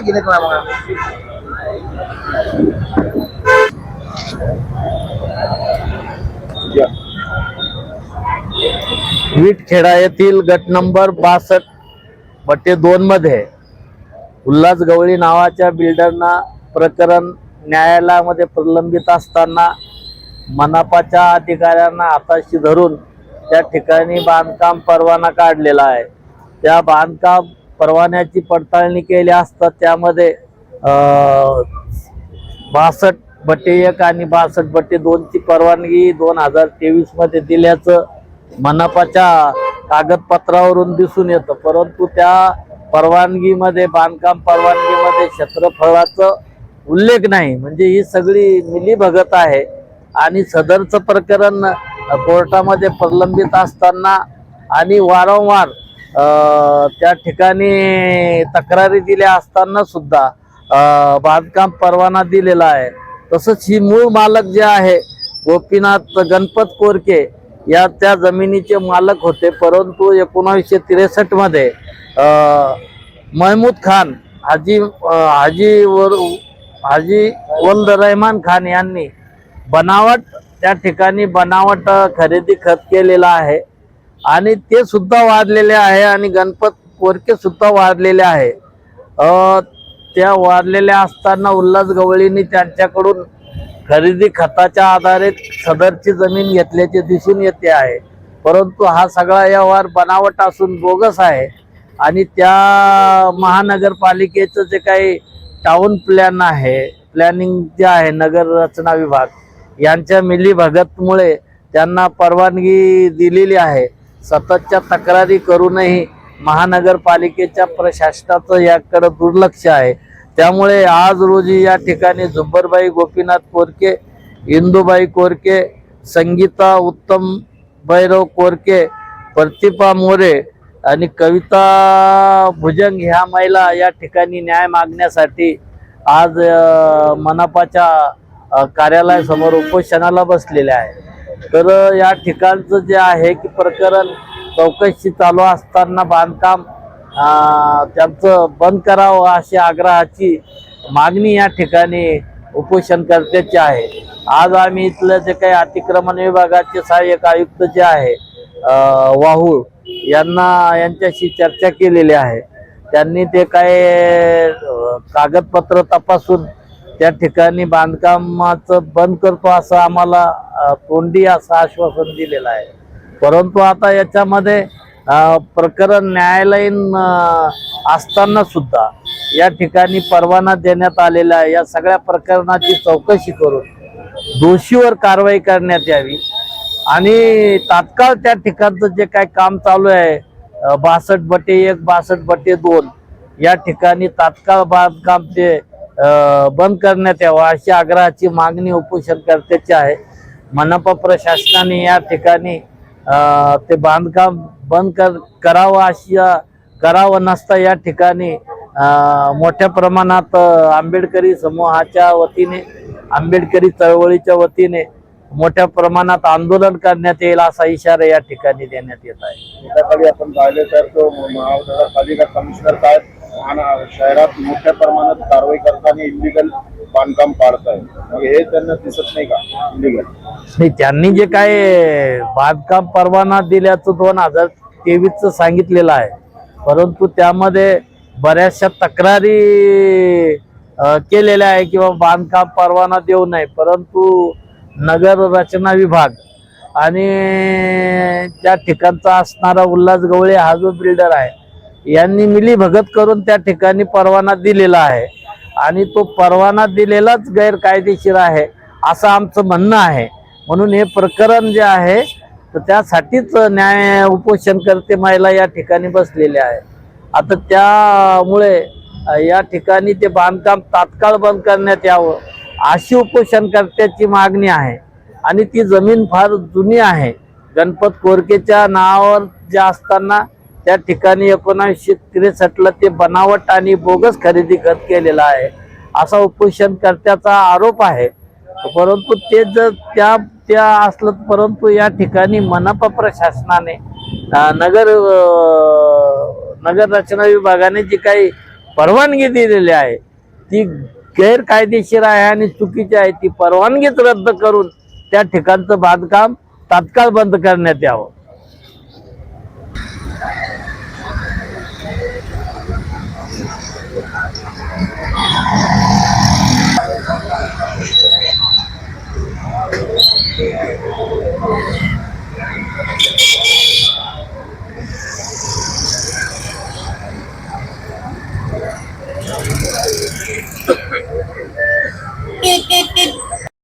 गेले ना विटखेडा येथील गट नंबर बासष्ट बट्टे दोन मध्ये उल्हास गवळी नावाच्या बिल्डरना प्रकरण न्यायालयामध्ये प्रलंबित असताना मनापाच्या अधिकाऱ्यांना हाताशी धरून त्या ठिकाणी बांधकाम परवाना काढलेला आहे. त्या बांधकाम परवान्याची पडताळणी केली असता त्यामध्ये बासष्ट बट्टे एक आणि बासष्ट बट्टे दोनची परवानगी दोन हजार तेवीसमध्ये दिल्याचं मनपाच्या कागदपत्रावरून दिसून येतं. परंतु त्या परवानगीमध्ये बांधकाम परवानगीमध्ये क्षेत्रफळाचं उल्लेख नाही. म्हणजे ही सगळी मिलीभगत आहे आणि सदरचं प्रकरण कोर्टामध्ये प्रलंबित असताना आणि वारंवार त्या ठिकाणी तक्रारी दिल्या असताना सुद्धा बांधकाम परवाना दिलेला आहे. तसंच ही मूळ मालक जे आहे गोपीनाथ गणपत कोरके या त्या जमिनीचे मालक होते. परंतु एकोणावीसशे त्रेसष्टमध्ये महमूद खान हाजी हाजी वर हाजी वल्द रहमान खान यांनी बनावट त्या ठिकाणी बनावट खरेदी खत केलेला आहे. आणि ते सुद्धा वाढलेले आहे आणि गणपत कोरके सुद्धा वाढलेले आहे. त्या वाढलेल्या असताना उल्हास गवळींनी त्यांच्याकडून खरेदी खताच्या आधारे सदरची जमीन घेतल्याचे दिसून येते आहे. परंतु हा सगळा व्यवहार बनावट असून बोगस आहे आणि त्या महानगरपालिकेचं जे काही टाऊन प्लॅन आहे प्लॅनिंग जे आहे नगर रचना विभाग यांच्या मिलीभगतमुळे त्यांना परवानगी दिलेली आहे. सततच्या तक्रारी करूनही महानगरपालिकेच्या प्रशासनाचं याकडे दुर्लक्ष आहे. त्यामुळे आज रोजी या ठिकाणी झुंबरबाई गोपीनाथ कोरके इंदुबाई कोरके संगीता उत्तम भैरव कोरके प्रतिभा मोरे आणि कविता भुजंग ह्या महिला या ठिकाणी न्याय मागण्यासाठी आज मनापाच्या मनपाच्या कार्यालयासमोर उपोषणाला बसलेल्या आहे तर या ठिकाणचं जे आहे की प्रकरण चौकशी चालू असताना बांधकाम त्यांचं बंद करावं अशी आग्रहाची मागणी या ठिकाणी उपोषणकर्त्याची आहे. आज आम्ही इथलं जे काही अतिक्रमण विभागाचे सहाय्यक आयुक्त जे आहे वाहूळ वाहुळ यांना यांच्याशी चर्चा केलेली आहे. त्यांनी ते काय कागदपत्र तपासून त्या ठिकाणी बांधकामाचं बंद करतो असं आम्हाला तोंडी असं आश्वासन दिलेलं आहे. परंतु आता याच्यामध्ये प्रकरण न्यायालयीन असताना सुद्धा या ठिकाणी परवाना देण्यात आलेला आहे. या सगळ्या प्रकरणाची चौकशी करून दोषीवर कारवाई करण्यात यावी. आणि तात्काळ त्या ठिकाणचं जे काय काम चालू आहे बासट बासष्ट बटे एक बासष्ट बटे दोन या ठिकाणी तात्काळ बांधकाम ते बंद करण्यात यावा अशी आग्रहाची मागणी उपोषणकर्त्याची आहे. मनपा प्रशासनाने या ठिकाणी ते बांधकाम बंद कर करावं अशी करावं नसता या ठिकाणी मोठ्या प्रमाणात आंबेडकरी समूहाच्या वतीने आंबेडकरी चळवळीच्या वतीने मोठ्या प्रमाणात आंदोलन करण्यात येईल असा इशारा या ठिकाणी देण्यात येत आहे. आपण पाहिले तर तो महानगरपालिका कमिशनर साहेब शहरात मोठ्या प्रमाणात कारवाई करताना इलिगल बांधकाम पाडत आहे हे त्यांना दिसत नाही का? इलिगल नाही त्यांनी जे काय बांधकाम परवाना दिल्याचं दोन हजार तेवीसचं सांगितलेलं आहे. परंतु त्यामध्ये बऱ्याचशा तक्रारी केलेल्या आहे किंवा बांधकाम परवाना देऊ नये. परंतु नगर रचना विभाग आणि त्या ठिकाणचा असणारा उल्हास गवळे हा जो बिल्डर आहे यांनी मिलीभगत करून त्या ठिकाणी परवाना दिलेला आहे. आणि तो परवाना दिलेलाच गैरकायदेशीर आहे असं आमचं म्हणणं आहे. म्हणून हे प्रकरण जे आहे तर त्यासाठीच न्याय उपोषणकर्ते महिला या ठिकाणी बसलेले आहे आता त्यामुळे या ठिकाणी ते बांधकाम तात्काळ बंद करण्यात यावं अशी उपोषणकर्त्याची मागणी आहे. आणि ती जमीन फार जुनी आहे. गणपत कोरकेच्या नावावर जे असताना त्या ठिकाणी एकोणीसशे त्रेसष्टला ते बनावट आणि बोगस खरेदी खत केलेला आहे. असा उपोषणकर्त्याचा आरोप आहे. परंतु ते जर त्या त्या असलं परंतु या ठिकाणी मनपा प्रशासनाने नगर नगर रचना विभागाने जी काही परवानगी दिलेली आहे ती गैरकायदेशीर आहे आणि चुकीची आहे ती परवानगीच रद्द करून त्या ठिकाणचं बांधकाम तात्काळ बंद करण्यात यावं.